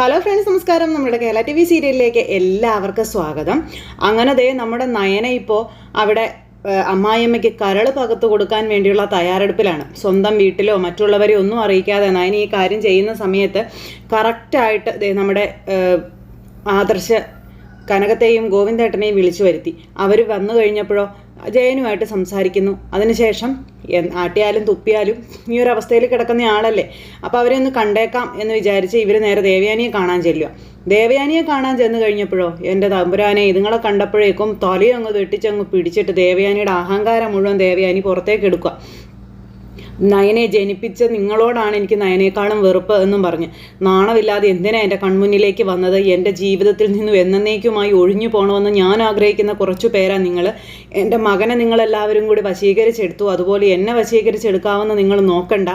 Hello friends നമസ്കാരം. നമ്മുടെ Kerala T V സീരിയലിലേക്ക് എല്ലാവർക്കും സ്വാഗതം. അങ്ങനെ ദേ നമ്മുടെ നയന ഇപ്പോൾ അവിടെ അമ്മായിയമ്മയ്ക്ക് കരൾ പകത്ത് കൊടുക്കാൻ വേണ്ടിയുള്ള തയ്യാറെടുപ്പിലാണ്. സ്വന്തം വീട്ടിലോ മറ്റുള്ളവരെ ഒന്നും അറിയിക്കാതെ നയന ഈ കാര്യം ചെയ്യുന്ന സമയത്ത് കറക്റ്റായിട്ട് ദേ നമ്മുടെ ആദർശ കനകത്തെയും ഗോവിന്ദേട്ടനെയും വിളിച്ചു വരുത്തി. അവർ വന്നു കഴിഞ്ഞപ്പോഴോ ജയനുമായിട്ട് സംസാരിക്കുന്നു. അതിനുശേഷം ആട്ടിയാലും തുപ്പിയാലും ഈ ഒരു അവസ്ഥയിൽ കിടക്കുന്ന ആളല്ലേ. അപ്പോൾ അവരെ ഒന്ന് കണ്ടേക്കാം എന്ന് വിചാരിച്ച് ഇവർ നേരെ ദേവയാനിയെ കാണാൻ ചെല്ലുക. ദേവയാനിയെ കാണാൻ ചെന്ന് കഴിഞ്ഞപ്പോഴോ എന്റെ തമ്പുരാനെ ഇതുങ്ങളെ കണ്ടപ്പോഴേക്കും തൊലയങ്ങ് വെട്ടിച്ചങ്ങ് പിടിച്ചിട്ട് ദേവയാനിയുടെ അഹങ്കാരം മുഴുവൻ ദേവയാനി പുറത്തേക്ക് എടുക്കുക. നയനെ ജനിപ്പിച്ച നിങ്ങളോടാണ് എനിക്ക് നയനേക്കാളും വെറുപ്പ് എന്നും പറഞ്ഞ്. നാണമില്ലാതെ എന്തിനാ എന്റെ കൺമുന്നിലേക്ക് വന്നത്? എന്റെ ജീവിതത്തിൽ നിന്നും എന്നേക്കുമായി ഒഴിഞ്ഞു പോകണമെന്ന് ഞാൻ ആഗ്രഹിക്കുന്ന കുറച്ചു പേരാ നിങ്ങൾ എന്റെ മകനെ നിങ്ങളെല്ലാവരും കൂടി വശീകരിച്ചെടുത്തു. അതുപോലെ എന്നെ വശീകരിച്ചെടുക്കാമെന്ന് നിങ്ങൾ നോക്കണ്ട.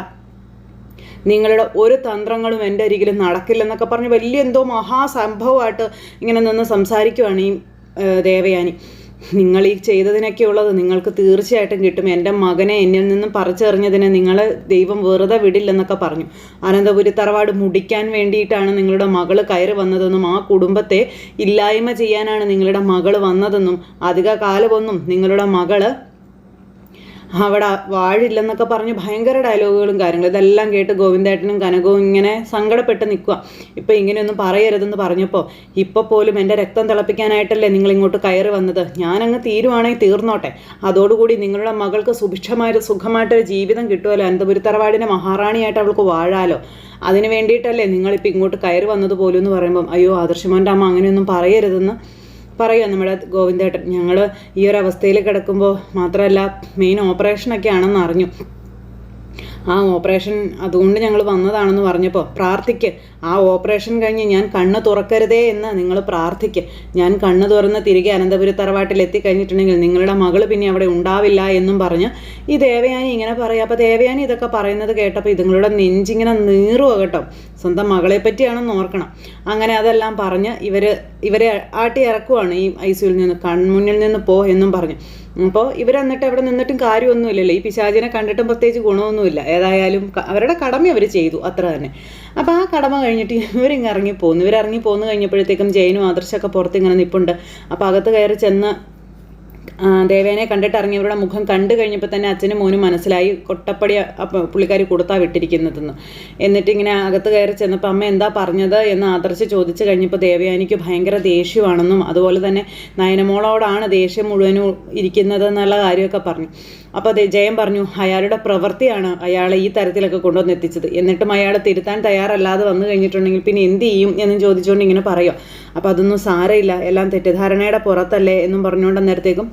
നിങ്ങളുടെ ഒരു തന്ത്രങ്ങളും എന്റെ അരികിലും നടക്കില്ലെന്നൊക്കെ പറഞ്ഞ് വലിയ എന്തോ മഹാസംഭവമായിട്ട് ഇങ്ങനെ നിന്ന് സംസാരിക്കുവാണ് ഈ ദേവയാനി. നിങ്ങൾ ഈ ചെയ്തതിനൊക്കെ ഉള്ളത് നിങ്ങൾക്ക് തീർച്ചയായിട്ടും കിട്ടും. എന്റെ മകനെ എന്നിൽ നിന്നും പറിച്ചെറിഞ്ഞതിനെ നിങ്ങൾ ദൈവം വെറുതെ വിടില്ലെന്നൊക്കെ പറഞ്ഞു. അനന്തപുരി തറവാട് മുടിക്കാൻ വേണ്ടിയിട്ടാണ് നിങ്ങളുടെ മകൾ കയറി വന്നതെന്നും ആ കുടുംബത്തെ ഇല്ലായ്മ ചെയ്യാനാണ് നിങ്ങളുടെ മകൾ വന്നതെന്നും അധിക കാലമൊന്നും നിങ്ങളുടെ മകൾ അവിടെ വാഴില്ലെന്നൊക്കെ പറഞ്ഞ് ഭയങ്കര ഡയലോഗുകളും കാര്യങ്ങളും. ഇതെല്ലാം കേട്ട് ഗോവിന്ദേട്ടനും കനകവും ഇങ്ങനെ സങ്കടപ്പെട്ട് നിൽക്കുക ഇപ്പം ഇങ്ങനെയൊന്നും പറയരുതെന്ന് പറഞ്ഞപ്പോൾ ഇപ്പോൾ പോലും എന്റെ രക്തം തിളപ്പിക്കാനായിട്ടല്ലേ നിങ്ങൾ ഇങ്ങോട്ട് കയറി വന്നത്? ഞാനങ്ങ് തീരുവാണെങ്കിൽ തീർന്നോട്ടെ. അതോടുകൂടി നിങ്ങളുടെ മകൾക്ക് സുഭിക്ഷമായൊരു സുഖമായിട്ടൊരു ജീവിതം കിട്ടുമല്ലോ അനന്തപുരി തറവാടിന്റെ മഹാറാണിയായിട്ട് അവൾക്ക് വാഴാലോ. അതിന് വേണ്ടിയിട്ടല്ലേ നിങ്ങളിപ്പോൾ ഇങ്ങോട്ട് കയറി വന്നത് പോലും എന്ന് പറയുമ്പം അയ്യോ ആദർശമോന്റെ അമ്മ അങ്ങനെയൊന്നും പറയരുതെന്ന് പറയുക നമ്മുടെ ഗോവിന്ദേട്ടൻ ഞങ്ങൾ ഈ ഒരു അവസ്ഥയിൽ കിടക്കുമ്പോൾ മാത്രമല്ല മെയിൻ ഓപ്പറേഷനൊക്കെ ആണെന്ന് അറിഞ്ഞു. ആ ഓപ്പറേഷൻ അതുകൊണ്ട് ഞങ്ങൾ വന്നതാണെന്ന് പറഞ്ഞപ്പോൾ പ്രാർത്ഥിക്ക്. ആ ഓപ്പറേഷൻ കഴിഞ്ഞ് ഞാൻ കണ്ണ് തുറക്കരുതേ എന്ന് നിങ്ങൾ പ്രാർത്ഥിക്ക്. ഞാൻ കണ്ണ് തുറന്ന് തിരികെ അനന്തപുരി തറവാട്ടിൽ എത്തിക്കഴിഞ്ഞിട്ടുണ്ടെങ്കിൽ നിങ്ങളുടെ മകൾ പിന്നെ അവിടെ ഉണ്ടാവില്ല എന്നും പറഞ്ഞ് ഈ ദേവയാനി ഇങ്ങനെ പറയുക അപ്പോൾ ദേവയാനി ഇതൊക്കെ പറയുന്നത് കേട്ടപ്പോൾ ഇതുങ്ങളുടെ നെഞ്ചിങ്ങനെ നീറുക കേട്ടോ. സ്വന്തം മകളെ പറ്റിയാണെന്ന് ഓർക്കണം. അങ്ങനെ അതെല്ലാം പറഞ്ഞ് ഇവർ ഇവരെ ആട്ടി ഇറക്കുവാണ് ഈ ഐ സിയിൽ നിന്ന്. കൺമുന്നിൽ നിന്ന് പോ എന്നും പറഞ്ഞു. അപ്പോൾ ഇവരെന്നിട്ട് അവിടെ നിന്നിട്ടും കാര്യമൊന്നുമില്ലല്ലോ. ഈ പിശാചിനെ കണ്ടിട്ടും പ്രത്യേകിച്ച് ഗുണമൊന്നുമില്ല. ഏതായാലും അവരുടെ കടമ അവർ ചെയ്തു. അത്ര തന്നെ. അപ്പോൾ ആ കടമ കഴിഞ്ഞിട്ട് ഇവരിങ്ങ് ഇറങ്ങി പോകുന്നു ഇവരിറങ്ങി പോന്നു കഴിഞ്ഞപ്പോഴത്തേക്കും ജയനും ആദർശമൊക്കെ പുറത്ത് ഇങ്ങനെ നിൽപ്പുണ്ട് അപ്പോൾ അകത്ത് കയറി ചെന്ന് ദേവേനെ കണ്ടിട്ട് ഇറങ്ങിയവരുടെ മുഖം കണ്ടു കഴിഞ്ഞപ്പോൾ തന്നെ അച്ഛനും മോനും മനസ്സിലായി കൊട്ടപ്പടി പുള്ളിക്കാരി കൊടുത്താ വിട്ടിരിക്കുന്നതെന്ന്. എന്നിട്ട് ഇങ്ങനെ അകത്ത് കയറി ചെന്നപ്പോൾ അമ്മ എന്താ പറഞ്ഞത് എന്ന് ആദർശ് ചോദിച്ചു കഴിഞ്ഞപ്പോൾ ദേവയാനിക്ക് ഭയങ്കര ദേഷ്യമാണെന്നും അതുപോലെ തന്നെ നയനമോളോടാണ് ദേഷ്യം മുഴുവനും ഇരിക്കുന്നത് എന്നുള്ള കാര്യമൊക്കെ പറഞ്ഞു. അപ്പോൾ ദേ ജയൻ പറഞ്ഞു അയാളുടെ പ്രവൃത്തിയാണ് അയാളെ ഈ തരത്തിലൊക്കെ കൊണ്ടുവന്ന് എത്തിച്ചത് എന്നിട്ടും അയാളെ തിരുത്താൻ തയ്യാറല്ലാതെ വന്നു കഴിഞ്ഞിട്ടുണ്ടെങ്കിൽ പിന്നെ എന്ത് ചെയ്യും? എന്നും ചോദിച്ചുകൊണ്ട് ഇങ്ങനെ പറയുക അപ്പോൾ അതൊന്നും സാരമില്ല. എല്ലാം തെറ്റിദ്ധാരണയുടെ പുറത്തല്ലേ എന്നും പറഞ്ഞുകൊണ്ട് അന്നേരത്തേക്കും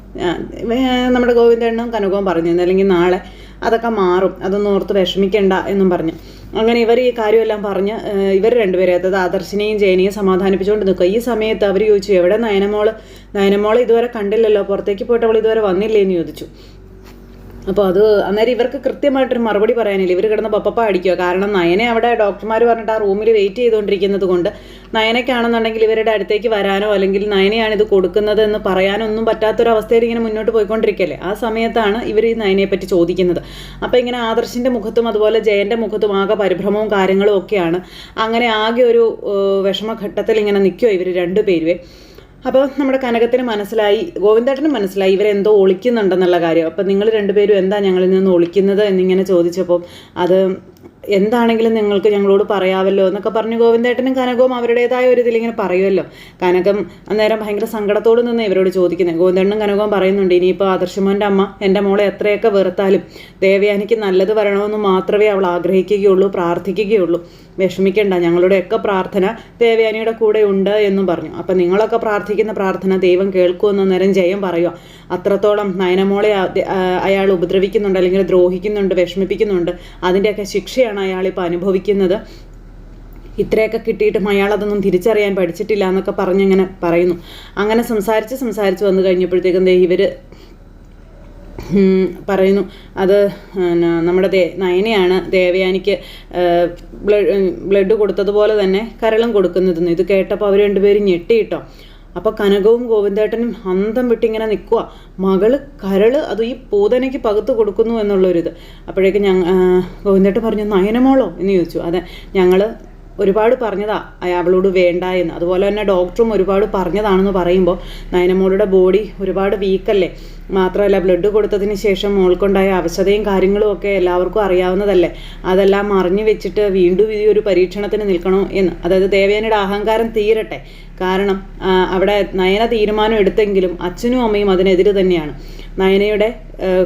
നമ്മുടെ ഗോവിന്ദണ്ണും കനകവും പറഞ്ഞു അല്ലെങ്കിൽ നാളെ അതൊക്കെ മാറും. അതൊന്നും ഓർത്ത് വിഷമിക്കണ്ട എന്നും പറഞ്ഞു. അങ്ങനെ ഇവർ ഈ കാര്യമെല്ലാം പറഞ്ഞ് ഇവർ രണ്ടുപേരെ അതായത് ആദർശിനെയും ജയനെയും സമാധാനിപ്പിച്ചുകൊണ്ട് നിൽക്കുക. ഈ സമയത്ത് അവർ ചോദിച്ചു എവിടെ നയനമോൾ? നയനമോൾ ഇതുവരെ കണ്ടില്ലല്ലോ? പുറത്തേക്ക് പോയിട്ട് അവൾ ഇതുവരെ വന്നില്ലേ എന്ന് ചോദിച്ചു. അപ്പോൾ അത് അന്നേരം ഇവർക്ക് കൃത്യമായിട്ടൊരു മറുപടി പറയാനില്ല. ഇവർ കിടന്ന് പപ്പപ്പ അടിക്കുക. കാരണം നയനെ അവിടെ ഡോക്ടർമാർ പറഞ്ഞിട്ട് ആ റൂമിൽ വെയിറ്റ് ചെയ്തുകൊണ്ടിരിക്കുന്നത് കൊണ്ട് നയനയ്ക്കാണെന്നുണ്ടെങ്കിൽ ഇവരുടെ അടുത്തേക്ക് വരാനോ അല്ലെങ്കിൽ നയനയാണ് ഇത് കൊടുക്കുന്നത് എന്ന് പറയാനോ ഒന്നും പറ്റാത്തൊരവസ്ഥയിൽ ഇങ്ങനെ മുന്നോട്ട് പോയിക്കൊണ്ടിരിക്കല്ലേ? ആ സമയത്താണ് ഇവർ ഈ നയനയെ പറ്റി ചോദിക്കുന്നത്. അപ്പോൾ ഇങ്ങനെ ആദർശിന്റെ മുഖത്തും അതുപോലെ ജയന്റെ മുഖത്തും ആകെ പരിഭ്രമവും കാര്യങ്ങളും ഒക്കെയാണ്. അങ്ങനെ ആകെ ഒരു വിഷമഘട്ടത്തിൽ ഇങ്ങനെ നിൽക്കുമോ ഇവർ രണ്ടുപേരുവേ. അപ്പോൾ നമ്മുടെ കനകത്തിന് മനസ്സിലായി ഗോവിന്ദേട്ടന് മനസ്സിലായി ഇവരെന്തോ ഒളിക്കുന്നുണ്ടെന്നുള്ള കാര്യം. അപ്പോൾ നിങ്ങൾ രണ്ടുപേരും എന്താ ഞങ്ങളിൽ നിന്ന് ഒളിക്കുന്നത് എന്നിങ്ങനെ ചോദിച്ചപ്പോൾ അത് എന്താണെങ്കിലും നിങ്ങൾക്ക് ഞങ്ങളോട് പറയാമല്ലോ എന്നൊക്കെ പറഞ്ഞ് ഗോവിന്ദേട്ടനും കനകവും അവരുടേതായ ഒരു ഇതിലിങ്ങനെ പറയുമല്ലോ. കനകം അന്നേരം ഭയങ്കര സങ്കടത്തോട് നിന്ന് ഇവരോട് ചോദിക്കുന്നത്. ഗോവിന്ദേട്ടനും കനകവും പറയുന്നുണ്ട് ഇനിയിപ്പോൾ ആദർശമോന്റെ അമ്മ എന്റെ മോളെ എത്രയൊക്കെ വെറുത്താലും ദേവയാനിക്ക് നല്ലത് വരണമെന്ന് മാത്രമേ അവൾ ആഗ്രഹിക്കുകയുള്ളൂ പ്രാർത്ഥിക്കുകയുള്ളൂ. വിഷമിക്കേണ്ട ഞങ്ങളുടെയൊക്കെ പ്രാർത്ഥന ദേവയാനിയുടെ കൂടെ ഉണ്ട് എന്നും പറഞ്ഞു. അപ്പം നിങ്ങളൊക്കെ പ്രാർത്ഥിക്കുന്ന പ്രാർത്ഥന ദൈവം കേൾക്കുമെന്ന് നേരം ജയം പറയുക അത്രത്തോളം നയനമോളെ അയാൾ ഉപദ്രവിക്കുന്നുണ്ട് അല്ലെങ്കിൽ ദ്രോഹിക്കുന്നുണ്ട് വിഷമിപ്പിക്കുന്നുണ്ട്. അതിന്റെയൊക്കെ ശിക്ഷയാണ് അയാൾ ഇപ്പോൾ അനുഭവിക്കുന്നത്. ഇത്രയൊക്കെ കിട്ടിയിട്ടും അയാൾ അതൊന്നും തിരിച്ചറിയാൻ പഠിച്ചിട്ടില്ല എന്നൊക്കെ പറഞ്ഞിങ്ങനെ പറയുന്നു. അങ്ങനെ സംസാരിച്ച് സംസാരിച്ച് വന്നു കഴിഞ്ഞപ്പോഴത്തേക്കും ഇവർ പറയുന്നു. അത് നമ്മുടെ ദേ നയനയാണ് ദേവയാനിക്ക് ബ്ലഡ് ബ്ലഡ് കൊടുത്തതുപോലെ തന്നെ കരളും കൊടുക്കുന്നതെന്ന്. ഇത് കേട്ടപ്പോൾ അവർ രണ്ടുപേരും ഞെട്ടിയിട്ടോ. അപ്പോൾ കനകവും ഗോവിന്ദേട്ടനും അന്തം വിട്ടിങ്ങനെ നിൽക്കുക മകൾ കരൾ അത് ഈ പൂതനയ്ക്ക് പകുത്ത് കൊടുക്കുന്നു എന്നുള്ളൊരിത്. അപ്പോഴേക്ക് ഞങ്ങൾ ഗോവിന്ദേട്ടൻ പറഞ്ഞു നയനമോളോ? എന്ന് ചോദിച്ചു. അതെ ഞങ്ങൾ ഒരുപാട് പറഞ്ഞതാ അയാളോട് വേണ്ട എന്ന്. അതുപോലെ തന്നെ ഡോക്ടറും ഒരുപാട് പറഞ്ഞതാണെന്ന് പറയുമ്പോൾ നയനമോളുടെ ബോഡി ഒരുപാട് വീക്കല്ലേ മാത്രമല്ല ബ്ലഡ് കൊടുത്തതിന് ശേഷം മോൾക്കുണ്ടായ അവശതയും കാര്യങ്ങളും ഒക്കെ എല്ലാവർക്കും അറിയാവുന്നതല്ലേ? അതെല്ലാം അറിഞ്ഞു വെച്ചിട്ട് വീണ്ടും ഈ ഒരു പരീക്ഷണത്തിന് നിൽക്കണോ എന്ന്. അതായത് ദേവേനയുടെ അഹങ്കാരം തീരട്ടെ. കാരണം അവിടെ നയന തീരുമാനം എടുത്തെങ്കിലും അച്ഛനും അമ്മയും അതിനെതിരെ തന്നെയാണ്. നയനയുടെ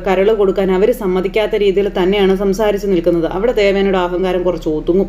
കരൾ കൊടുക്കാൻ അവർ സമ്മതിക്കാത്ത രീതിയിൽ തന്നെയാണ് സംസാരിച്ച് നിൽക്കുന്നത്. അവിടെ ദേവേനയുടെ അഹങ്കാരം കുറച്ച് ഒതുങ്ങും.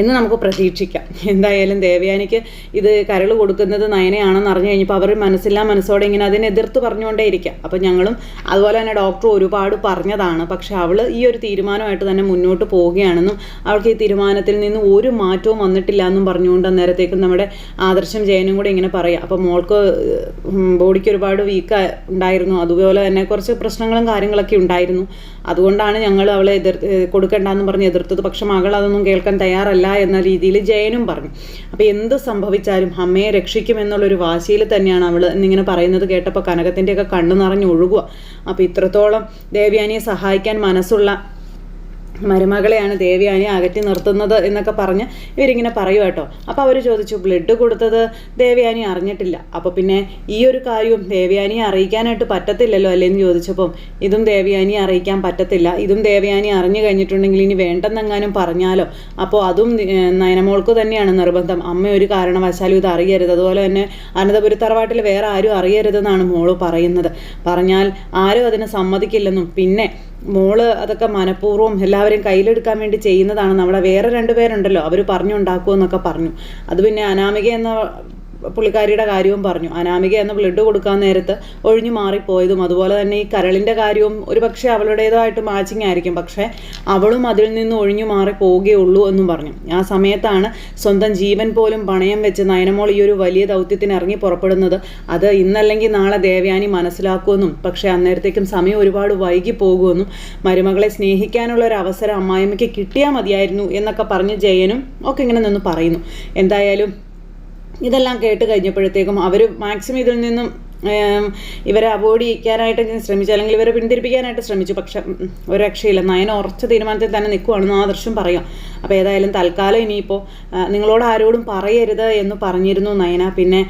എന്ന് നമുക്ക് പ്രതീക്ഷിക്കാം. എന്തായാലും ദേവയാനിക്ക് ഇത് കരൾ കൊടുക്കുന്നത് നയനയാണെന്ന് അറിഞ്ഞു കഴിഞ്ഞപ്പോൾ അവർ മനസ്സില്ലാ മനസ്സോടെ ഇങ്ങനെ അതിനെ എതിർത്ത് പറഞ്ഞുകൊണ്ടേ ഇരിക്കാം അപ്പം ഞങ്ങളും അതുപോലെ തന്നെ ഡോക്ടർ ഒരുപാട് പറഞ്ഞതാണ്. പക്ഷെ അവൾ ഈ ഒരു തീരുമാനമായിട്ട് തന്നെ മുന്നോട്ട് പോവുകയാണെന്നും അവൾക്ക് ഈ തീരുമാനത്തിൽ നിന്ന് ഒരു മാറ്റവും വന്നിട്ടില്ല എന്നും പറഞ്ഞുകൊണ്ട് അന്നേരത്തേക്കും നമ്മുടെ ആദർശം ജയനും കൂടെ ഇങ്ങനെ പറയാം. അപ്പം മോൾക്ക് ബോഡിക്ക് ഒരുപാട് വീക്ക് ഉണ്ടായിരുന്നു. അതുപോലെ തന്നെ കുറച്ച് പ്രശ്നങ്ങളും കാര്യങ്ങളൊക്കെ ഉണ്ടായിരുന്നു. അതുകൊണ്ടാണ് ഞങ്ങൾ അവളെ എതിർ കൊടുക്കണ്ടെന്ന് പറഞ്ഞ് എതിർത്തത്. പക്ഷെ മകൾ അതൊന്നും കേൾക്കാൻ തയ്യാറല്ല. എന്ന രീതിയിൽ ജയനും പറഞ്ഞു. അപ്പോൾ എന്ത് സംഭവിച്ചാലും അമ്മയെ രക്ഷിക്കുമെന്നുള്ളൊരു വാശിയിൽ തന്നെയാണ് അവൾ എന്നിങ്ങനെ പറയുന്നത് കേട്ടപ്പോൾ കനകത്തിന്റെയൊക്കെ കണ്ണു നിറഞ്ഞൊഴുകുക അപ്പോൾ ഇത്രത്തോളം ദേവ്യാനിയെ സഹായിക്കാൻ മനസ്സുള്ള മരുമകളെയാണ് ദേവയാനി അകറ്റി നിർത്തുന്നത് എന്നൊക്കെ പറഞ്ഞ് ഇവരിങ്ങനെ പറയും കേട്ടോ. അപ്പോൾ അവർ ചോദിച്ചു ബ്ലഡ് കൊടുത്തത് ദേവയാനി അറിഞ്ഞിട്ടില്ല. അപ്പോൾ പിന്നെ ഈ ഒരു കാര്യവും ദേവയാനിയെ അറിയിക്കാനായിട്ട് പറ്റത്തില്ലല്ലോ അല്ലേന്ന് ചോദിച്ചപ്പം ഇതും ദേവയാനിയെ അറിയിക്കാൻ പറ്റത്തില്ല. ഇതും ദേവയാനി അറിഞ്ഞു കഴിഞ്ഞിട്ടുണ്ടെങ്കിൽ ഇനി വേണ്ടെന്നെങ്ങാനും പറഞ്ഞാലോ? അപ്പോൾ അതും നയനമോൾക്ക് തന്നെയാണ് നിർബന്ധം. അമ്മ ഒരു കാരണവശാലും ഇത് അറിയരുത്. അതുപോലെ തന്നെ അനന്തപുരത്തറവാട്ടിൽ വേറെ ആരും അറിയരുതെന്നാണ് മോൾ പറയുന്നത്. പറഞ്ഞാൽ ആരും അതിന് സമ്മതിക്കില്ലെന്നും പിന്നെ മോൾ അതൊക്കെ മനഃപൂർവം എല്ലാവരെയും കയ്യിലെടുക്കാൻ വേണ്ടി ചെയ്യുന്നതാണ്. നമ്മളെ വേറെ രണ്ടുപേരുണ്ടല്ലോ. അവർ പറഞ്ഞുണ്ടാക്കുമെന്നൊക്കെ പറഞ്ഞു. അത് പിന്നെ അനാമിക എന്ന പുള്ളിക്കാരിയുടെ കാര്യവും പറഞ്ഞു. അനാമിക എന്ന ബ്ലഡ് കൊടുക്കാൻ നേരത്ത് ഒഴിഞ്ഞു മാറിപ്പോയതും അതുപോലെ തന്നെ ഈ കരളിന്റെ കാര്യവും ഒരു പക്ഷേ അവളുടേതായിട്ട് മാച്ചിങ് ആയിരിക്കും. പക്ഷേ അവളും അതിൽ നിന്ന് ഒഴിഞ്ഞു മാറി പോവുകയുള്ളൂ എന്നും പറഞ്ഞു. ആ സമയത്താണ് സ്വന്തം ജീവൻ പോലും പണയം വെച്ച് നയനമോൾ ഈ ഒരു വലിയ ദൗത്യത്തിന് ഇറങ്ങി പുറപ്പെടുന്നത്. അത് ഇന്നല്ലെങ്കിൽ നാളെ ദേവയാനി മനസ്സിലാക്കുമെന്നും പക്ഷേ അന്നേരത്തേക്കും സമയം ഒരുപാട് വൈകി പോകുമെന്നും മരുമകളെ സ്നേഹിക്കാനുള്ള ഒരു അവസരം അമ്മായിമ്മയ്ക്ക് കിട്ടിയാൽ മതിയായിരുന്നു എന്നൊക്കെ പറഞ്ഞ് ജയനും ഒക്കെ ഇങ്ങനെ നിന്ന് പറയുന്നു. എന്തായാലും ഇതെല്ലാം കേട്ട് കഴിഞ്ഞപ്പോഴത്തേക്കും അവർ മാക്സിമം ഇതിൽ നിന്നും ഇവരെ അവോയ്ഡ് ചെയ്യിക്കാനായിട്ട് ശ്രമിച്ചു അല്ലെങ്കിൽ ഇവരെ പിന്തിരിപ്പിക്കാനായിട്ട് ശ്രമിച്ചു. പക്ഷെ ഒരു രക്ഷയില്ല നയന ഉറച്ച തീരുമാനത്തിൽ തന്നെ നിൽക്കുവാണെന്ന് ആദർശം പറയാം. അപ്പോൾ ഏതായാലും തൽക്കാലം ഇനിയിപ്പോൾ നിങ്ങളോട് ആരോടും പറയരുത് എന്ന് പറഞ്ഞിരുന്നു നയന. പിന്നെ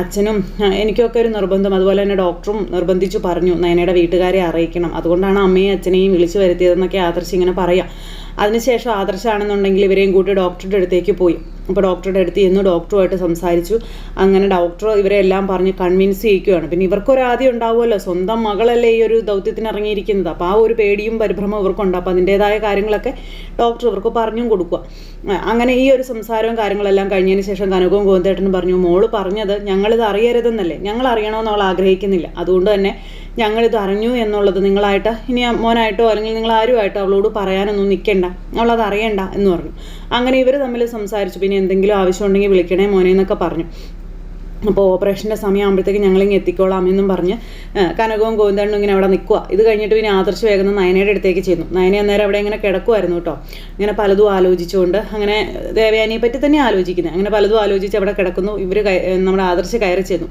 അച്ഛനും എനിക്കൊക്കെ ഒരു നിർബന്ധം. അതുപോലെ തന്നെ ഡോക്ടറും നിർബന്ധിച്ചു പറഞ്ഞു നയനയുടെ വീട്ടുകാരെ അറിയിക്കണം. അതുകൊണ്ടാണ് അമ്മയും അച്ഛനെയും വിളിച്ചു വരുത്തിയതെന്നൊക്കെ ആദർശ് ഇങ്ങനെ പറയാം. അതിനുശേഷം ആദർശാണെന്നുണ്ടെങ്കിൽ ഇവരെയും കൂട്ടി ഡോക്ടറുടെ അടുത്തേക്ക് പോയി. അപ്പോൾ ഡോക്ടറുടെ അടുത്ത് ചെന്ന് ഡോക്ടറുമായിട്ട് സംസാരിച്ചു. അങ്ങനെ ഡോക്ടർ ഇവരെ എല്ലാം പറഞ്ഞ് കൺവിൻസ് ചെയ്യിക്കുകയാണ്. പിന്നെ ഇവർക്കൊരാദ്യം ഉണ്ടാവുമല്ലോ. സ്വന്തം മകളല്ലേ ഈ ഒരു ദൗത്യത്തിന് ഇറങ്ങിയിരിക്കുന്നത് അപ്പോൾ ആ ഒരു പേടിയും പരിഭ്രമവും ഇവർക്കുണ്ട്. അപ്പോൾ അതിന്റേതായ കാര്യങ്ങളൊക്കെ ഡോക്ടർ ഇവർക്ക് പറഞ്ഞും. കൊടുക്കുക. അങ്ങനെ ഈ ഒരു സംസാരവും കാര്യങ്ങളെല്ലാം കഴിഞ്ഞതിന് ശേഷം കനകവും ഗോവിന്ദേട്ടനും പറഞ്ഞു മോൾ പറഞ്ഞത് ഞങ്ങളിത് അറിയരുതെന്നല്ലേ. ഞങ്ങൾ അറിയണമെന്ന് അവൾ ആഗ്രഹിക്കുന്നില്ല. അതുകൊണ്ട് തന്നെ ഞങ്ങളിത് അറിഞ്ഞു എന്നുള്ളത് നിങ്ങളായിട്ട് ഇനി മോനായിട്ടോ അല്ലെങ്കിൽ നിങ്ങൾ ആരുമായിട്ടോ അവളോട് പറയാനൊന്നും നിൽക്കണ്ട. അവളത് അറിയണ്ട എന്ന് പറഞ്ഞു. അങ്ങനെ ഇവർ തമ്മിൽ സംസാരിച്ചു. പിന്നെ എന്തെങ്കിലും ആവശ്യമുണ്ടെങ്കിൽ വിളിക്കണേ മോനെ എന്നൊക്കെ പറഞ്ഞു. അപ്പോൾ ഓപ്പറേഷന്റെ സമയമാകുമ്പോഴത്തേക്ക് ഞങ്ങളിങ്ങ് എത്തിക്കോളാം എന്നും പറഞ്ഞ് കനകവും ഗോവിന്ദണ്ണും ഇങ്ങനെ അവിടെ നിൽക്കുക ഇത് കഴിഞ്ഞിട്ട് പിന്നെ ആദർശ് വേഗം നയനയുടെ അടുത്തേക്ക് ചെന്നു. നയന അന്നേരം അവിടെ ഇങ്ങനെ കിടക്കുമായിരുന്നു കേട്ടോ. ഇങ്ങനെ പലതും ആലോചിച്ചുകൊണ്ട് അങ്ങനെ ദേവയാനിയെ പറ്റി തന്നെ ആലോചിക്കുന്നത് അങ്ങനെ പലതും ആലോചിച്ച് അവിടെ കിടക്കുന്നു. ഇവർ നമ്മുടെ ആദർശ് കയറി ചെന്നു.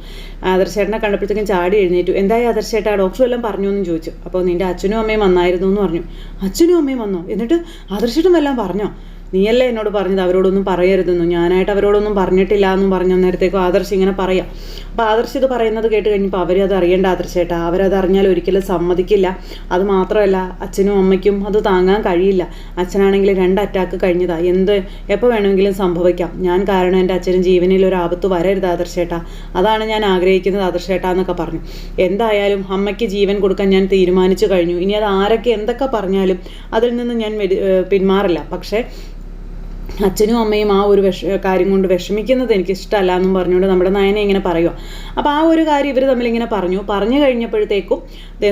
ആദർശേട്ടനെ കണ്ടപ്പോഴത്തേക്കും ചാടി എഴുന്നേറ്റു. എന്തായി ആദർശേട്ടാ ഡോക്ടർ എല്ലാം പറഞ്ഞു എന്നും ചോദിച്ചു. അപ്പോൾ നിന്റെ അച്ഛനും അമ്മയും വന്നായിരുന്നു എന്ന് പറഞ്ഞു. അച്ഛനും അമ്മയും വന്നോ? എന്നിട്ട് ആദർശേട്ടൻ എല്ലാം പറഞ്ഞോ? നീയല്ലേ എന്നോട് പറഞ്ഞത്? അവരോടൊന്നും പറയരുതെന്നു. ഞാനായിട്ട് അവരോടൊന്നും പറഞ്ഞിട്ടില്ല എന്നും പറഞ്ഞ നേരത്തേക്കും ആദർശ് ഇങ്ങനെ പറയാം. അപ്പോൾ ആദർശ് ഇത് പറയുന്നത് കേട്ട് കഴിഞ്ഞപ്പോൾ അവരത് അറിയേണ്ട ആദർശേട്ടാ അവരത് അറിഞ്ഞാൽ ഒരിക്കലും സമ്മതിക്കില്ല. അത് മാത്രമല്ല അച്ഛനും അമ്മയ്ക്കും അത് താങ്ങാൻ കഴിയില്ല. അച്ഛനാണെങ്കിൽ രണ്ട് അറ്റാക്ക് കഴിഞ്ഞതാ. എന്ത് എപ്പോൾ വേണമെങ്കിലും സംഭവിക്കാം. ഞാൻ കാരണം എന്റെ അച്ഛനും ജീവനിൽ ഒരു ആപത്ത് വരരുത് ആദർശേട്ടാ അതാണ് ഞാൻ ആഗ്രഹിക്കുന്നത് ആദർശേട്ടാ എന്നൊക്കെ പറഞ്ഞു. എന്തായാലും അമ്മയ്ക്ക് ജീവൻ കൊടുക്കാൻ ഞാൻ തീരുമാനിച്ചു കഴിഞ്ഞു. ഇനി അത് ആരൊക്കെ എന്തൊക്കെ പറഞ്ഞാലും അതിൽ നിന്ന് ഞാൻ പിന്മാറില്ല. പക്ഷേ അച്ഛനും അമ്മയും ആ ഒരു വിഷ കാര്യം കൊണ്ട് വിഷമിക്കുന്നത് എനിക്ക് ഇഷ്ടമല്ല എന്നും പറഞ്ഞുകൊണ്ട് നമ്മുടെ നയനെ ഇങ്ങനെ പറയുക അപ്പോൾ ആ ഒരു കാര്യം ഇവർ തമ്മിൽ ഇങ്ങനെ പറഞ്ഞു. പറഞ്ഞു കഴിഞ്ഞപ്പോഴത്തേക്കും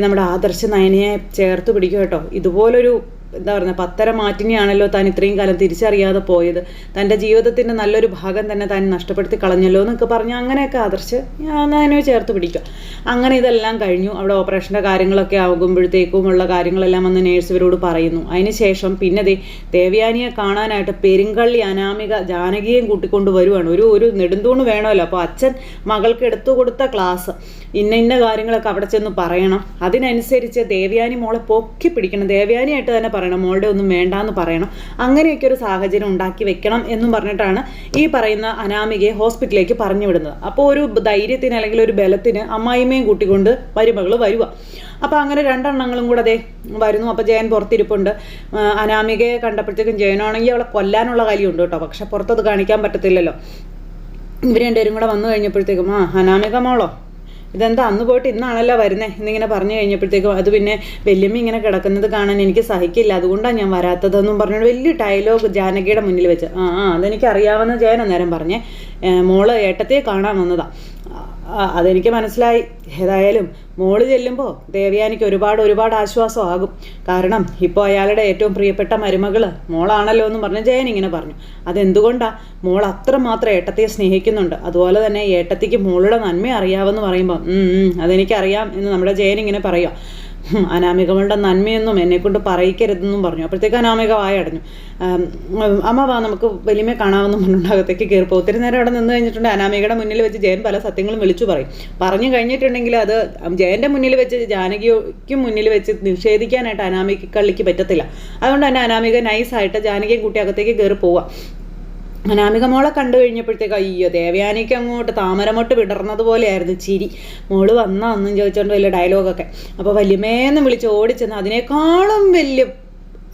നമ്മുടെ ആദർശ നയനയെ ചേർത്ത് പിടിക്കും കേട്ടോ. ഇതുപോലൊരു എന്താ പറയുക പത്തര മാറ്റിനിയാണല്ലോ താൻ ഇത്രയും കാലം തിരിച്ചറിയാതെ പോയത്. തന്റെ ജീവിതത്തിന്റെ നല്ലൊരു ഭാഗം തന്നെ താൻ നഷ്ടപ്പെടുത്തി കളഞ്ഞല്ലോ എന്നൊക്കെ പറഞ്ഞ് അങ്ങനെയൊക്കെ ആദർശ് ഞാൻ അതിനെ ചേർത്ത് പിടിക്കുക അങ്ങനെ ഇതെല്ലാം കഴിഞ്ഞു. അവിടെ ഓപ്പറേഷന്റെ കാര്യങ്ങളൊക്കെ ആകുമ്പോഴത്തേക്കും ഉള്ള കാര്യങ്ങളെല്ലാം വന്ന് നേഴ്സ് ഇവരോട് പറയുന്നു. അതിന് ശേഷം പിന്നെ ദേ ദേവയാനിയെ കാണാനായിട്ട് പെരുങ്കള്ളി അനാമിക ജാനകിയെയും കൂട്ടിക്കൊണ്ട് വരുവാണ്. ഒരു ഒരു നെടുന്തൂണ് വേണമല്ലോ. അപ്പോൾ അച്ഛൻ മകൾക്ക് എടുത്തു കൊടുത്ത ക്ലാസ്. ഇന്ന ഇന്ന കാര്യങ്ങളൊക്കെ അവിടെ ചെന്ന് പറയണം. അതിനനുസരിച്ച് ദേവയാനി മോളെ പൊക്കി പിടിക്കണം. ദേവയാനിയായിട്ട് തന്നെ പറയണം മോളുടെ ഒന്നും വേണ്ട എന്ന് പറയണം. അങ്ങനെയൊക്കെ ഒരു സാഹചര്യം ഉണ്ടാക്കി വെക്കണം എന്നും പറഞ്ഞിട്ടാണ് ഈ പറയുന്ന അനാമികയെ ഹോസ്പിറ്റലിലേക്ക് പറഞ്ഞു വിടുന്നത് അപ്പോൾ ഒരു ധൈര്യത്തിന് അല്ലെങ്കിൽ ഒരു ബലത്തിന് അമ്മായിമ്മയും കൂട്ടിക്കൊണ്ട് മരുമകൾ വരുക അപ്പോൾ അങ്ങനെ രണ്ടെണ്ണങ്ങളും കൂടെ അതെ വരുന്നു. അപ്പോൾ ജയൻ പുറത്തിരിപ്പുണ്ട്. അനാമികയെ കണ്ടപ്പോഴത്തേക്കും ജയനാണെങ്കിൽ അവളെ കൊല്ലാനുള്ള കാര്യമുണ്ട് കേട്ടോ. പക്ഷെ പുറത്തത് കാണിക്കാൻ പറ്റത്തില്ലല്ലോ. ഇവർ രണ്ടുപേരും കൂടെ വന്നു കഴിഞ്ഞപ്പോഴത്തേക്കും ആ അനാമിക മോളോ? ഇതെന്താ അന്ന് പോയിട്ട് ഇന്നാണല്ലോ വരുന്നേ? എന്നിങ്ങനെ പറഞ്ഞു കഴിഞ്ഞപ്പോഴത്തേക്കും അത് പിന്നെ വല്യമ്മ ഇങ്ങനെ കിടക്കുന്നത് കാണാൻ എനിക്ക് സഹിക്കില്ല. അതുകൊണ്ടാണ് ഞാൻ വരാത്തതെന്നും പറഞ്ഞു വലിയ ഡയലോഗ് ജാനകിയുടെ മുന്നിൽ വെച്ച്. ആ ആ അതെനിക്ക് അറിയാവുന്ന ജയൻ അന്നേരം പറഞ്ഞേ. മോൾ ഏട്ടത്തെ കാണാൻ വന്നതാ. അതെനിക്ക് മനസ്സിലായി. ഏതായാലും മോൾ ചെല്ലുമ്പോൾ ദേവയാനിക്ക് ഒരുപാട് ഒരുപാട് ആശ്വാസമാകും കാരണം ഇപ്പോൾ അയാളുടെ ഏറ്റവും പ്രിയപ്പെട്ട മരുമകൾ മോളാണല്ലോ എന്ന് പറഞ്ഞ് ജയൻ ഇങ്ങനെ പറഞ്ഞു. അതെന്തുകൊണ്ടാ? മോൾ അത്രമാത്രം ഏട്ടത്തെ സ്നേഹിക്കുന്നുണ്ട്. അതുപോലെ തന്നെ ഏട്ടത്തിക്ക് മോളുടെ നന്മ അറിയാമെന്ന് പറയുമ്പോൾ "ഉം, ഉം, അതെനിക്കറിയാം എന്ന് നമ്മുടെ ജയൻ ഇങ്ങനെ പറയുക അനാമികകളുടെ നന്മയൊന്നും എന്നെ കൊണ്ട് പറയിക്കരുതെന്നും പറഞ്ഞു. അപ്പോഴത്തേക്ക് അനാമിക വായടഞ്ഞു അടഞ്ഞു. അമ്മ വാ നമുക്ക് വലിയ കാണാമെന്ന് പറഞ്ഞിട്ടുണ്ടാകത്തേക്ക് കയറിപ്പോ. ഒത്തിരി നേരം അവിടെ നിന്ന് കഴിഞ്ഞിട്ടുണ്ട്. അനാമികയുടെ മുന്നിൽ വെച്ച് ജയൻ പല സത്യങ്ങളും വിളിച്ചു പറയും. പറഞ്ഞു കഴിഞ്ഞിട്ടുണ്ടെങ്കിൽ അത് ജയന്റെ മുന്നിൽ വെച്ച് ജാനകിക്ക് മുന്നിൽ വെച്ച് നിഷേധിക്കാനായിട്ട് അനാമിക കള്ളിക്ക് പറ്റത്തില്ല. അതുകൊണ്ട് തന്നെ അനാമിക നൈസായിട്ട് ജാനകിയും കൂട്ടി അകത്തേക്ക് കയറി പോവുക അനാമിക മോളെ കണ്ടു കഴിഞ്ഞപ്പോഴത്തേക്ക് അയ്യോ ദേവയാനിക്ക് അങ്ങോട്ട് താമരമൊട്ട് വിടർന്നത് പോലെയായിരുന്നു ചിരി. മോൾ വന്നാ ഒന്നും ചോദിച്ചോണ്ട് വലിയ ഡയലോഗൊക്കെ അപ്പോൾ വല്യമ്മേന്ന് വിളിച്ച് ഓടിച്ചെന്ന് അതിനേക്കാളും വലിയ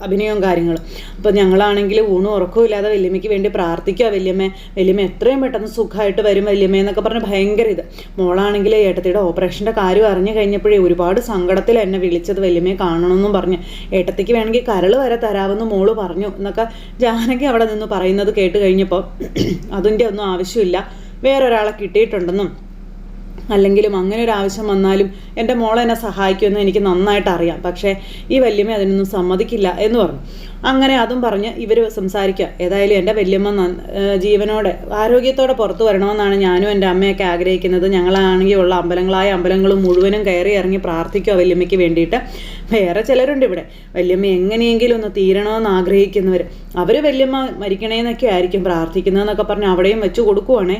അഭിനയവും കാര്യങ്ങളും. അപ്പോൾ ഞങ്ങളാണെങ്കിൽ ഊണും ഉറക്കവും ഇല്ലാതെ വല്യമ്മയ്ക്ക് വേണ്ടി പ്രാർത്ഥിക്കുക വല്യമ്മ. വല്യമ്മ എത്രയും പെട്ടെന്ന് സുഖമായിട്ട് വരും വല്യമ്മ എന്നൊക്കെ പറഞ്ഞ് ഭയങ്കര ഇത്. മോളാണെങ്കിൽ ഏട്ടത്തിയുടെ ഓപ്പറേഷന്റെ കാര്യം അറിഞ്ഞു കഴിഞ്ഞപ്പോഴേ ഒരുപാട് സങ്കടത്തിൽ എന്നെ വിളിച്ചത് വല്യമ്മയെ കാണണമെന്നും പറഞ്ഞ്. ഏട്ടത്തിക്ക് വേണമെങ്കിൽ കരൾ വരെ തരാമെന്ന് മോൾ പറഞ്ഞു എന്നൊക്കെ ജാനകി അവിടെ നിന്ന് പറയുന്നത് കേട്ട് കഴിഞ്ഞപ്പോൾ അതിന്റെ ഒന്നും ആവശ്യമില്ല. വേറൊരാളെ കിട്ടിയിട്ടുണ്ടെന്നും അല്ലെങ്കിലും അങ്ങനെ ഒരു ആവശ്യം വന്നാലും എന്റെ മോളെ എന്നെ സഹായിക്കുമെന്ന് എനിക്ക് നന്നായിട്ട് അറിയാം പക്ഷേ ഈ വല്യമ്മ അതിനൊന്നും സമ്മതിക്കില്ല എന്ന് പറഞ്ഞു. അങ്ങനെ അതും പറഞ്ഞ് ഇവർ സംസാരിക്കുക ഏതായാലും എന്റെ വല്യമ്മ ജീവനോടെ ആരോഗ്യത്തോടെ പുറത്തു വരണമെന്നാണ് ഞാനും എന്റെ അമ്മയൊക്കെ ആഗ്രഹിക്കുന്നത്. ഞങ്ങളാണെങ്കിൽ ഉള്ള അമ്പലങ്ങളായ അമ്പലങ്ങൾ മുഴുവനും കയറി ഇറങ്ങി പ്രാർത്ഥിക്കുക വല്യമ്മയ്ക്ക് വേണ്ടിയിട്ട്. വേറെ ചിലരുണ്ട് ഇവിടെ. വല്യമ്മ എങ്ങനെയെങ്കിലും ഒന്ന് തീരണമെന്ന് ആഗ്രഹിക്കുന്നവർ അവർ വല്യമ്മ മരിക്കണേന്നൊക്കെ ആയിരിക്കും പ്രാർത്ഥിക്കുന്നതെന്നൊക്കെ പറഞ്ഞ് അവിടെയും വെച്ച് കൊടുക്കുവാണേ.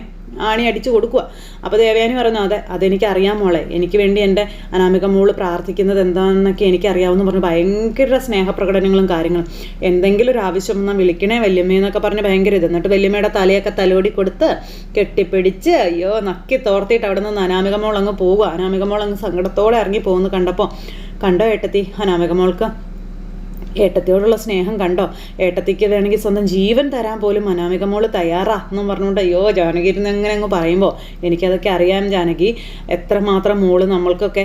ആണി അടിച്ചു കൊടുക്കുക അപ്പോൾ ദേവയാനി പറഞ്ഞു അതെ അതെനിക്ക് അറിയാം മോളെ. എനിക്ക് വേണ്ടി എന്റെ അനാമിക മോൾ പ്രാർത്ഥിക്കുന്നത് എന്താണെന്നൊക്കെ എനിക്ക് അറിയാവുന്ന പറഞ്ഞു ഭയങ്കര സ്നേഹപ്രകടനങ്ങളും കാര്യങ്ങളും. എന്തെങ്കിലും ഒരു ആവശ്യം വന്നാൽ വിളിക്കണേ വല്യമ്മയെന്നൊക്കെ പറഞ്ഞ് ഭയങ്കര ഇത്. എന്നിട്ട് വല്യമ്മയുടെ തലയൊക്കെ തലോടി കൊടുത്ത് കെട്ടിപ്പിടിച്ച് അയ്യോ നക്കി തോർത്തിയിട്ട് അവിടെ നിന്ന് അനാമിക മോൾ അങ്ങ് പോവുക. അനാമിക മോൾ അങ്ങ് സങ്കടത്തോടെ ഇറങ്ങി പോകുന്നു കണ്ടപ്പോൾ. കണ്ടോ ഏട്ടത്തി അനാമിക മോൾക്ക്? ഏട്ടത്തിയോടുള്ള സ്നേഹം കണ്ടോ? ഏട്ടത്തിക്ക് വേണമെങ്കിൽ സ്വന്തം ജീവൻ തരാൻ പോലും അനാമിക മോൾ തയ്യാറാ എന്നും പറഞ്ഞുകൊണ്ട് അയ്യോ ജാനകി ഇരുന്ന് എങ്ങനെ അങ്ങ് പറയുമ്പോൾ എനിക്കതൊക്കെ അറിയാം ജാനകി. എത്രമാത്രം മോൾ നമ്മൾക്കൊക്കെ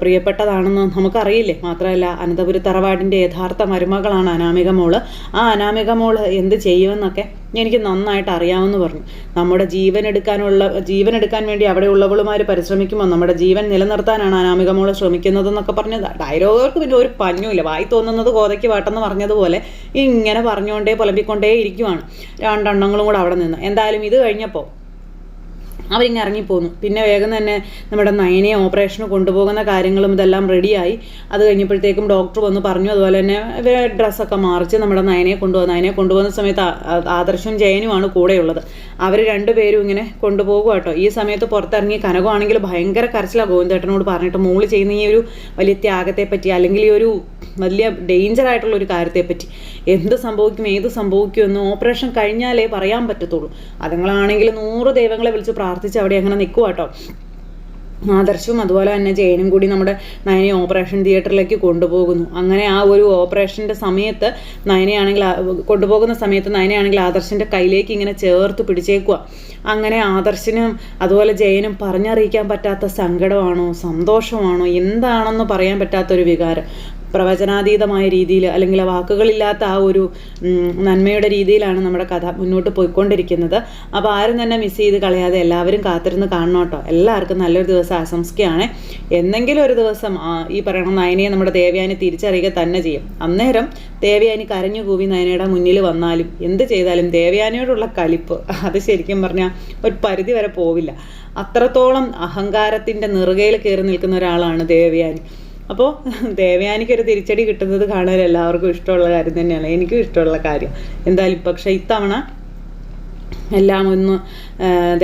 പ്രിയപ്പെട്ടതാണെന്ന് നമുക്കറിയില്ലേ? മാത്രമല്ല അനന്തപുരി തറവാടിന്റെ യഥാർത്ഥ മരുമകളാണ് അനാമിക മോൾ. ആ അനാമിക മോൾ എന്ത് ചെയ്യുമെന്നൊക്കെ എനിക്ക് നന്നായിട്ട് അറിയാമെന്ന് പറഞ്ഞു. നമ്മുടെ ജീവൻ എടുക്കാനുള്ള ജീവൻ എടുക്കാൻ വേണ്ടി അവിടെ ഉള്ളവളുമാർ പരിശ്രമിക്കുമ്പോൾ നമ്മുടെ ജീവൻ നിലനിർത്താനാണ് അനാമിക മോൾ ശ്രമിക്കുന്നതെന്നൊക്കെ പറഞ്ഞ് ഡയലോഗർക്ക് പിന്നെ ഒരു പഞ്ഞുമില്ല. വായി തോന്നുന്നത് കോതയ്ക്ക് വാട്ടെന്ന് പറഞ്ഞതുപോലെ ഇങ്ങനെ പറഞ്ഞുകൊണ്ടേ പുലമ്പിക്കൊണ്ടേ ഇരിക്കുവാണ് രണ്ടെണ്ണങ്ങളും കൂടെ അവിടെ നിന്ന്. എന്തായാലും ഇത് കഴിഞ്ഞപ്പോൾ അവരിങ്ങ് ഇറങ്ങിപ്പോന്നു. പിന്നെ വേഗം തന്നെ നമ്മുടെ നയനയെ ഓപ്പറേഷന് കൊണ്ടുപോകുന്ന കാര്യങ്ങളും ഇതെല്ലാം റെഡിയായി. അത് കഴിഞ്ഞപ്പോഴത്തേക്കും ഡോക്ടർ വന്ന് പറഞ്ഞു അതുപോലെ തന്നെ ഡ്രസ്സൊക്കെ മാറിച്ച് നമ്മുടെ നയനയെ കൊണ്ടുപോകും. നയനയെ കൊണ്ടുപോകുന്ന സമയത്ത് ആ- ആ- ജയനുമാണ് കൂടെയുള്ളത്. അവർ രണ്ടുപേരും ഇങ്ങനെ കൊണ്ടുപോകുക കേട്ടോ. ഈ സമയത്ത് പുറത്തിറങ്ങി കനകമാണെങ്കിൽ ഭയങ്കര കരച്ചിലാണ് ഗോവിന്ദേട്ടനോട് പറഞ്ഞിട്ട്. മോൾ ചെയ്യുന്ന ഈ ഒരു വലിയ ത്യാഗത്തെപ്പറ്റി അല്ലെങ്കിൽ ഈ ഒരു വലിയ ഡേഞ്ചർ ആയിട്ടുള്ള ഒരു കാര്യത്തെപ്പറ്റി. എന്ത് സംഭവിക്കും ഏത് സംഭവിക്കുമെന്ന് ഓപ്പറേഷൻ കഴിഞ്ഞാലേ പറയാൻ പറ്റത്തുള്ളൂ. അതുങ്ങളാണെങ്കിൽ നൂറ് ദൈവങ്ങളെ വിളിച്ച് പ്രാർത്ഥിച്ച് അവിടെ അങ്ങനെ നിൽക്കുക കേട്ടോ ആദർശവും അതുപോലെ തന്നെ ജയനും കൂടി നമ്മുടെ നയനെ ഓപ്പറേഷൻ തിയേറ്ററിലേക്ക് കൊണ്ടുപോകുന്നു. അങ്ങനെ ആ ഒരു ഓപ്പറേഷന്റെ സമയത്ത് നയനയാണെങ്കിൽ കൊണ്ടുപോകുന്ന സമയത്ത് നയനയാണെങ്കിൽ ആദർശിന്റെ കയ്യിലേക്ക് ഇങ്ങനെ ചേർത്ത് പിടിച്ചേക്കുക അങ്ങനെ ആദർശനും അതുപോലെ ജയനും പറഞ്ഞറിയിക്കാൻ പറ്റാത്ത സങ്കടമാണോ സന്തോഷമാണോ എന്താണെന്ന് പറയാൻ പറ്റാത്തൊരു വികാരം. പ്രവചനാതീതമായ രീതിയിൽ അല്ലെങ്കിൽ വാക്കുകളില്ലാത്ത ആ ഒരു നന്മയുടെ രീതിയിലാണ് നമ്മുടെ കഥ മുന്നോട്ട് പോയിക്കൊണ്ടിരിക്കുന്നത്. അപ്പോൾ ആരും തന്നെ മിസ് ചെയ്ത് കളയാതെ എല്ലാവരും കാത്തിരുന്ന് കാണണം കേട്ടോ. എല്ലാവർക്കും നല്ലൊരു ദിവസം ആശംസിക്കുകയാണ്. എന്തെങ്കിലും ഒരു ദിവസം ഈ പറയണ നയനയെ നമ്മുടെ ദേവയാനി തിരിച്ചറിയുക തന്നെ ചെയ്യും. അന്നേരം ദേവയാനി കരഞ്ഞു കൂവി നയനയുടെ മുന്നിൽ വന്നാലും എന്ത് ചെയ്താലും ദേവയാനിയോടുള്ള കലിപ്പ് അത് ശരിക്കും പറഞ്ഞാൽ ഒരു പരിധി വരെ പോവില്ല. അത്രത്തോളം അഹങ്കാരത്തിന്റെ നെറുകയിൽ കയറി നിൽക്കുന്ന ഒരാളാണ് ദേവയാനി. അപ്പോൾ ദേവയാനിക്ക് ഒരു തിരിച്ചടി കിട്ടുന്നത് കാണാൻ എല്ലാവർക്കും ഇഷ്ടമുള്ള കാര്യം തന്നെയാണ്. എനിക്കും ഇഷ്ടമുള്ള കാര്യം. എന്തായാലും പക്ഷേ ഇത്തവണ എല്ലാം ഒന്ന്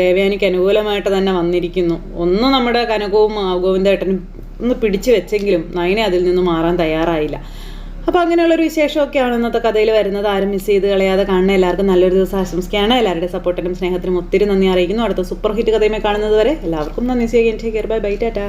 ദേവയാനിക്ക് അനുകൂലമായിട്ട് തന്നെ വന്നിരിക്കുന്നു. ഒന്ന് നമ്മുടെ കനകവും ഗോവിന്ദേട്ടനും ഒന്ന് പിടിച്ചു വെച്ചെങ്കിലും നയനെ അതിൽ നിന്ന് മാറാൻ തയ്യാറായില്ല. അപ്പോൾ അങ്ങനെയുള്ളൊരു വിശേഷമൊക്കെയാണ് ഇന്നത്തെ കഥയിൽ വരുന്നത്. ആരും മിസ് ചെയ്ത് കളയാതെ കാണുന്ന എല്ലാവർക്കും നല്ലൊരു ദിവസം ആശംസിക്കുകയാണ്. എല്ലാവരുടെ സപ്പോർട്ടിനും സ്നേഹത്തിനും ഒത്തിരി നന്ദി അറിയിക്കുന്നു. അടുത്ത സൂപ്പർ ഹിറ്റ് കഥയുമായി കാണുന്നത് വരെ എല്ലാവർക്കും നന്ദി. ചെയ്യുകയും ടേക്ക് ബൈ ബൈ ടാറ്റാ